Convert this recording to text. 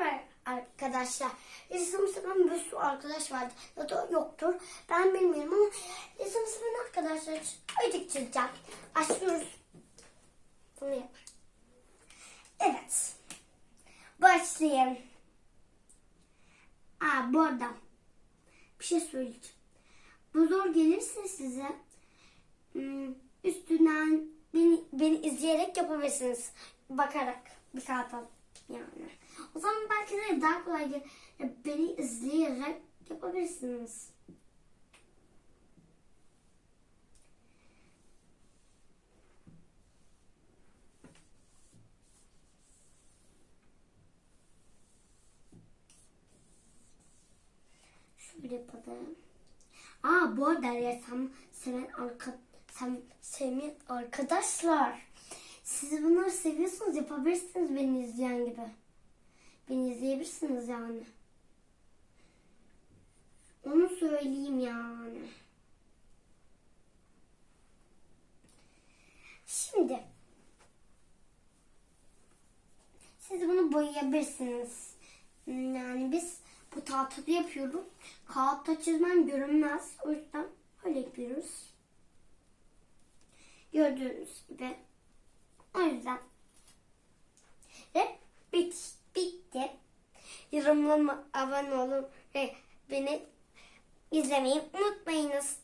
Merhaba arkadaşlar. Resim sınıfın bir sürü arkadaş vardı. Ya da yoktur. Ben bilmiyorum ama resim sınıfın arkadaşlar ayıcık çizeceğim. Başlıyoruz. Bunu yap. Evet. Başlayayım. Aa bu arada bir şey söyleyeceğim. Bu zor gelirse size hmm, üstünden beni, beni izleyerek yapabilirsiniz. Bakarak bir saat al yani. O zaman belki de daha kolay beni izleyerek yapabilirsiniz. Şöyle yapalım. Aa bu arada ressam seven arka, sen, sevmeyen arkadaşlar. Siz bunları seviyorsunuz yapabilirsiniz beni izleyen gibi. Beni izleyebilirsiniz yani. Onu söyleyeyim yani. Şimdi siz bunu boyayabilirsiniz. Yani biz bu tahtada yapıyoruz. Kağıtta çizmem görünmez. O yüzden öyle yapıyoruz. Gördüğünüz gibi. O yüzden. Ve bit, bitti. Yorumlama, abone olun ve beni izlemeyi unutmayınız.